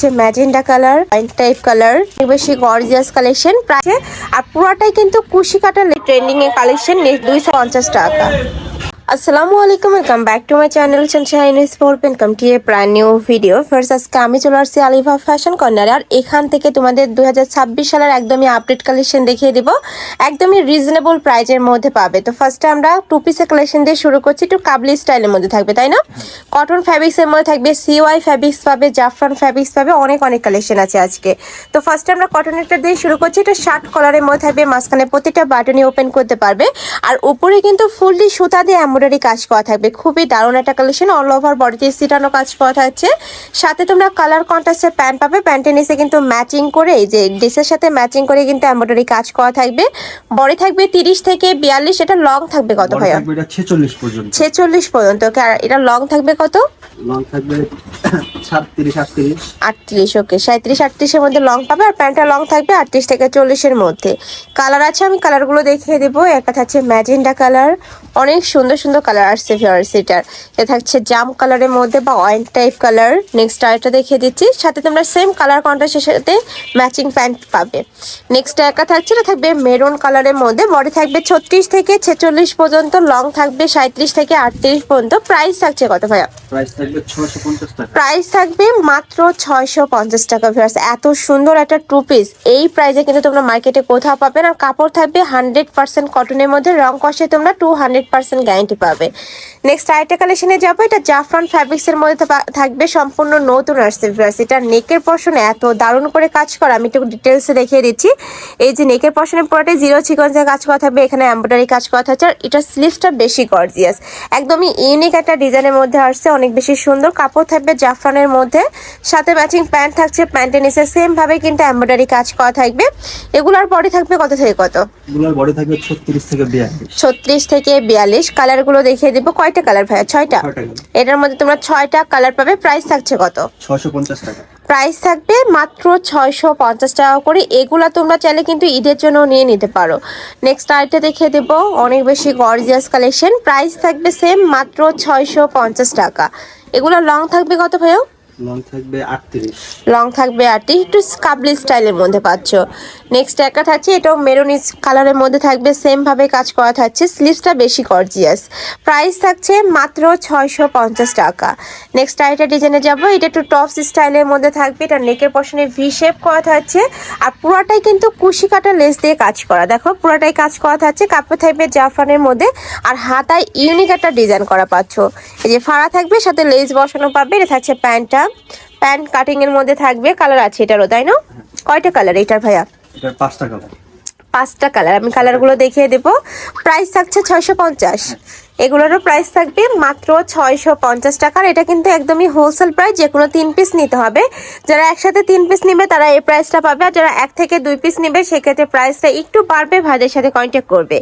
থাকছে magenta colour type colour বেশি gorgeous collection প্রাইসে আর পুরোটাই কিন্তু কুশি কাটার ট্রেন্ডিং এর কালেকশন দুইশো পঞ্চাশ টাকা। আসসালামু আলাইকুম welcome back to my channel Sunshine Sport welcome to a brand new video first আজকে আমি চলে আসছি আলিফা ফ্যাশন কর্নারে আর এখান থেকে তোমাদের দু হাজার ছাব্বিশ সালের একদমই আপডেট কালেকশন দেখিয়ে দিব। একদমই রিজনেবল প্রাইজের মধ্যে পাবে। তো ফার্স্টে আমরা টু পিসের কালেকশন দিয়ে শুরু করছি। একটু কাবলি স্টাইলের মধ্যে থাকবে, তাই না? কটন ফ্যাব্রিক্সের মধ্যে থাকবে সিওয়াই ফ্যাব্রিক্স পাবে জাফরান ফ্যাব্রিক্স পাবে, অনেক অনেক কালেকশন আছে আজকে। তো ফার্স্টে আমরা কটনেরটা দিয়ে শুরু করছি। এটা শার্ট কলারের মধ্যে থাকবে, মাঝখানে প্রতিটা বাটনই ওপেন করতে পারবে। আর উপরে কিন্তু ফুললি সুতা দিয়ে এমব্রয়ডারি কাজ করা থাকবে। খুবই দারুণ একটা কালেকশন অল ওভার বডিতে সিটানো কাজ করা থাকছে। সাথে তোমরা কালার কন্ট্রাস্টের প্যান্ট পাবে প্যান্টের নিচে কিন্তু ম্যাচিং করে এই যে ড্রেসের সাথে ম্যাচিং করে কিন্তু এমব্রয়ডারি কাজ করা থাকবে। বডি থাকবে তিরিশ থেকে বিয়াল্লিশ এটা লং থাকবে কত ভাইয়া? ছেচল্লিশ পর্যন্ত। আর এটা লং থাকবে কত? লং থাকবে সাতত্রিশ আটত্রিশ। আটত্রিশ ওকে সাঁত্রিশ আটত্রিশের মধ্যে লং পাবে আর প্যান্টটা লং থাকবে আটত্রিশ থেকে চল্লিশের মধ্যে। কালার আছে আমি কালারগুলো দেখিয়ে দেবো একটা থাকছে ম্যাজেন্ডা কালার অনেক সুন্দর সুন্দর কালার আসছে ফিওর্স এটার এটা থাকছে জাম কালারের মধ্যে বা অয়েল টাইপ কালার নেক্সট আরেকটা দেখিয়ে দিচ্ছি। সাথে তোমরা সেম কালার কন্ট্রাস্টের সাথে ম্যাচিং প্যান্ট পাবে। নেক্সট একা থাকছে এটা থাকবে মেরুন কালারের মধ্যে। বডি থাকবে ছত্রিশ থেকে ছেচল্লিশ পর্যন্ত লং থাকবে সাঁত্রিশ থেকে আটত্রিশ পর্যন্ত। প্রাইস থাকছে কত ভাইয়া? প্রাইস থাকবে ছশো পঞ্চাশ টাকা। প্রাইস থাকবে মাত্র ছয়শো পঞ্চাশ টাকা ভিউয়ার্স এত সুন্দর একটা টু পিস এই প্রাইসে কিন্তু তোমরা মার্কেটে কোথাও পাবে না। কাপড় থাকবে হান্ড্রেড পার্সেন্ট কটনের মধ্যে। রং কষে তোমরা টু হান্ড্রেড পার্সেন্ট গ্যারান্টি পাবে। নেক্সট আরেকটা কালেকশনে যাব। এটা জাফরান ফ্যাব্রিক্সের মধ্যে থাকবে সম্পূর্ণ নতুন আসছে ভিউয়ার্স এটা নেকের পশনে এত দারুণ করে কাজ করা আমি একটু ডিটেলসে দেখিয়ে দিচ্ছি। এই যে নেকের পশনে পুরোটাই জিরো সিকোয়েন্সের কাজ করা থাকবে এখানে এমব্রয়ডারি কাজ করা থাকছে। আর এটা স্লিভসটা বেশি গর্জিয়াস একদমই ইউনিক একটা ডিজাইনের মধ্যে আসছে অনেক বেশি সুন্দর। কাপড় থাকবে জাফরানের মধ্যে। সাথে ম্যাচিং প্যান্ট থাকছে প্যান্টের নিচে সেম ভাবে কিন্তু এমব্রয়ডারি কাজ করা থাকবে। এগুলোর বডি থাকবে কত থেকে কত? এগুলোর বডি থাকবে ছত্রিশ থেকে বিয়াল্লিশ। ছত্রিশ থেকে বিয়াল্লিশ কালারগুলো দেখিয়ে দিব। কয়টা কালার ভাইয়া? ছয়টা? এটার মধ্যে তোমরা ছয়টা কালার পাবে। প্রাইস থাকছে কত? ছশো টাকা। প্রাইস থাকবে মাত্র ছয়শো পঞ্চাশ টাকা করে। এগুলা তোমরা চাইলে কিন্তু ঈদের জন্য নিয়ে নিতে পারো। নেক্সট আরেকটা দেখিয়ে দেবো। অনেক বেশি গর্জিয়াস কালেকশন প্রাইস থাকবে সেম মাত্র ছয়শো পঞ্চাশ টাকা। এগুলো লং থাকবে কত ভাইয়া? লং থাকবে আটত্রিশ। একটু কাবলি স্টাইলের মধ্যে পাচ্ছ। নেক্সট একটা থাকছে এটাও মেরুন কালারের মধ্যে থাকবে সেম ভাবে কাজ করা থাকছে। স্লিভসটা বেশি গর্জিয়াস প্রাইস থাকছে মাত্র ছয়শো পঞ্চাশ টাকা। নেক্সট আরেকটা ডিজাইনে যাব, এটা একটু টপস স্টাইলের মধ্যে থাকবে, এটা নেকের পশনে ভি শেপ করা থাকছে। আর পুরাটাই কিন্তু কুশি কাটা লেস দিয়ে কাজ করা। দেখো, পুরাটাই কাজ করা থাকছে, কাপড় থাকবে জাফরানের মধ্যে। আর হাতায় ইউনিক একটা ডিজাইন করা পাচ্ছ। এই যে ফাড়া থাকবে, সাথে লেস বসানো পাবে, এটা থাকছে প্যান্টটা। প্যান্ট কাটিং এর মধ্যে থাকবে কালার আছে এটারও তাই না? কয়টা কালার এটার ভাইয়া? এটার পাঁচটা কালার পাঁচটা কালার আমি কালারগুলো দেখিয়ে দেবো। প্রাইস থাকছে ছয়শো পঞ্চাশ। এগুলোরও প্রাইস থাকবে মাত্র ছয়শো পঞ্চাশ টাকার এটা কিন্তু একদমই হোলসেল প্রাইস যে কোনো তিন পিস নিতে হবে। যারা একসাথে তিন পিস নেবে, তারা এই প্রাইসটা পাবে। আর যারা এক থেকে দুই পিস নেবে, সেক্ষেত্রে প্রাইসটা একটু বাড়বে, ভাইদের সাথে কন্ট্যাক্ট করবে।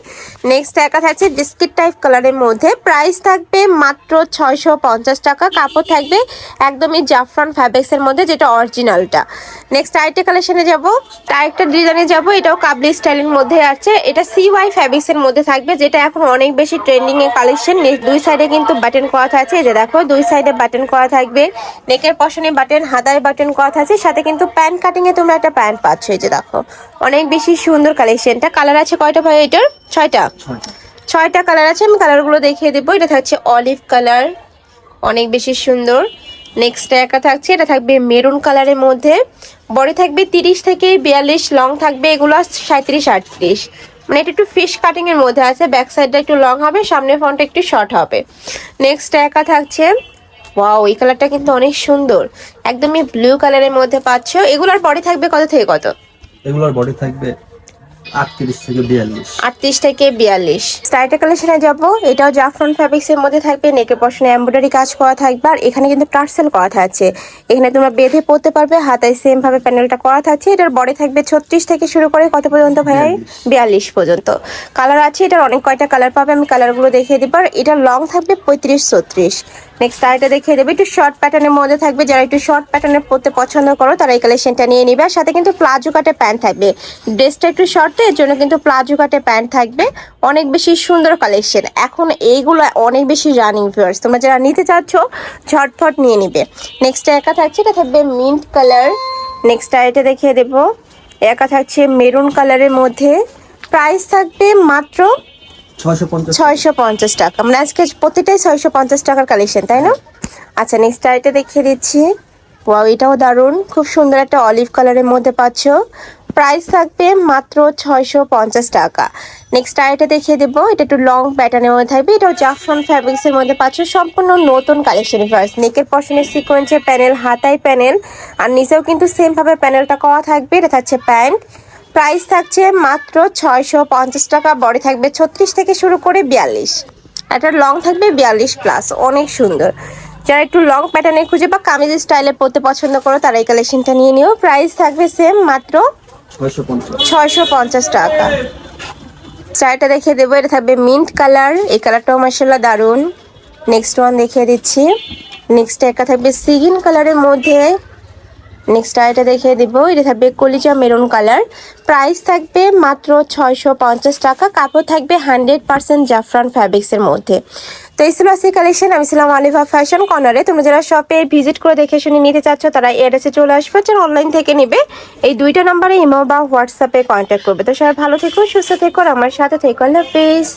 নেক্সট একা থাকছে বিস্কিট টাইপ কালারের মধ্যে। প্রাইস থাকবে মাত্র ছয়শো পঞ্চাশ টাকা। কাপড় থাকবে একদমই জাফরান ফ্যাব্রিক্সের মধ্যে, যেটা অরিজিনালটা নেক্সট আরেকটা কালেকশনে যাব। আরেকটা ডিজাইনে যাব। এটাও কাবলি স্টাইলের মধ্যে আছে। এটা সিওয়াই ফ্যাব্রিক্সের মধ্যে থাকবে, যেটা এখন অনেক বেশি ট্রেন্ডিংয়ে এর কালেকশন দুই সাইডে কিন্তু বাটন করা এই যে দেখো, দুই সাইডে বাটন করা থাকবে। নেকের পশনে বাটন হাতায় বাটন করা থাকছে সাথে কিন্তু প্যান্ট কাটিং এ তোমরা একটা প্যান্ট পাচ্ছ। এই যে দেখো, অনেক বেশি সুন্দর কালেকশনটা কালার আছে কয়টা ভাই এটার? ছয়টা? ছয়টা কালার আছে। আমি কালারগুলো দেখিয়ে দেবো। এটা থাকছে অলিভ কালার অনেক বেশি সুন্দর। নেক্সট একা থাকছে। এটা থাকবে মেরুন কালারের মধ্যে। বডি থাকবে তিরিশ থেকে বিয়াল্লিশ লং থাকবে এগুলো সাঁত্রিশ আটত্রিশ। মানে এটা একটু ফিশ কাটিং এর মধ্যে আছে ব্যাক সাইডটা একটু লং হবে সামনে ফ্রন্টটা একটু শর্ট হবে। নেক্সট একা থাকছে ওয়াও এই কালারটা কিন্তু অনেক সুন্দর। একদমই ব্লু কালারের মধ্যে পাচ্ছ, এগুলোর বডি থাকবে কত থেকে কত? এগুলোর বডি থাকবে আটত্রিশ থেকে বিয়াল্লিশ। আটত্রিশ থেকে বিয়াল্লিশ। স্টাইটা কালেকশনে যাব। এটাও জাফরান ফ্যাব্রিক্স এর মধ্যে থাকবে। নেকের পশনে এমব্রয়ডারি কাজ করা থাকবে। আর এখানে কিন্তু টার্সেল করা থাকছে। এখানে তোমরা বেঁধে পড়তে পারবে। হাতায় সেম ভাবে প্যানেলটা করা থাকছে। এটার বডি থাকবে ছত্রিশ থেকে শুরু করে কত পর্যন্ত ভাই? বিয়াল্লিশ। পর্যন্ত। কালার আছে। এটার অনেক কয়টা কালার পাবে আমি কালারগুলো দেখিয়ে দিব। আর এটার লং থাকবে পঁয়ত্রিশ ছত্রিশ। নেক্সট আরেকটা দেখিয়ে দেবে। একটু শর্ট প্যাটার্নের মধ্যে থাকবে। যারা একটু শর্ট প্যাটার্নের পরতে পছন্দ করো, তারা এই কালেকশনটা নিয়ে নিবে। আর সাথে কিন্তু প্লাজো কাটে প্যান্ট থাকবে। ড্রেসটা একটু শর্ট এর জন্য কিন্তু প্লাজো কাটে প্যান্ট থাকবে। অনেক বেশি সুন্দর কালেকশন এখন এইগুলো অনেক বেশি রানিং ভিউয়ার্স তোমরা যারা নিতে চাচ্ছ ঝটফট নিয়ে নিবে। নেক্সট একা থাকছে, এটা থাকবে মিন্ট কালার নেক্সট আরেকটা দেখিয়ে দেবো। একা থাকছে মেরুন কালারের মধ্যে। প্রাইস থাকবে মাত্র ছয়শো পঞ্চাশ টাকা। মানে আজকে প্রতিটাই ছয়শো পঞ্চাশ টাকার কালেকশন তাই না? আচ্ছা নেক্সট আইটা দেখিয়ে দিচ্ছি। ওয়াও এটাও দারুণ। খুব সুন্দর একটা অলিভ কালারের মধ্যে পাচ্ছ। প্রাইস থাকবে মাত্র ছয়শো পঞ্চাশ টাকা। নেক্সট আইটা দেখিয়ে দেবো। এটা একটু লং প্যাটার্নের মধ্যে থাকবে। এটাও জাফরান ফ্যাব্রিক্সের মধ্যে পাচ্ছ। সম্পূর্ণ নতুন কালেকশন ফার্স্ট নেকের পশনের সিকোয়েন্সের প্যানেল হাতায় প্যানেল আর নিচেও কিন্তু সেমভাবে প্যানেলটা করা থাকবে। এটা থাকছে প্যান্ট। প্রাইস থাকছে মাত্র ছয়শো পঞ্চাশ টাকা বডি থাকবে ছত্রিশ থেকে শুরু করে বিয়াল্লিশ। একটা লং থাকবে বিয়াল্লিশ প্লাস অনেক সুন্দর। যারা একটু লং প্যাটার্নে খুঁজে বা কামিজ স্টাইলে পরতে পছন্দ করো তারা এই কালেকশনটা নিয়ে নিও। প্রাইস থাকবে সেম মাত্র ছয়শো পঞ্চাশ। টাকা। চারটা দেখিয়ে দেবো এটা থাকবে মিন্ট কালার এই কালারটাও মার্শাল্লাহ দারুণ। নেক্সট ওয়ান দেখিয়ে দিচ্ছি। নেক্সট একটা থাকবে সিগিন কালারের মধ্যে নেক্সট আরেকটা দেখিয়ে দিব। এটা থাকবে কলিজা মেরুন কালার। প্রাইস থাকবে মাত্র ছয়শো পঞ্চাশ টাকা। কাপড় থাকবে হান্ড্রেড পার্সেন্ট জাফরান ফ্যাব্রিক্সের মধ্যে। তো এই ছিল আজকে কালেকশন আমি ছিলাম আলিফা ফ্যাশন কর্নারে তোমরা যারা শপে ভিজিট করে দেখে শুনে নিতে চাচ্ছ, তারা এড্রেসে চলে আসবে। যারা অনলাইন থেকে নেবে, এই দুইটা নাম্বারে ইমো বা হোয়াটসঅ্যাপে কন্ট্যাক্ট করবে। তো সবাই ভালো থেকো, সুস্থ থেকো আমার সাথে থেকো। আল্লাহ হাফিজ।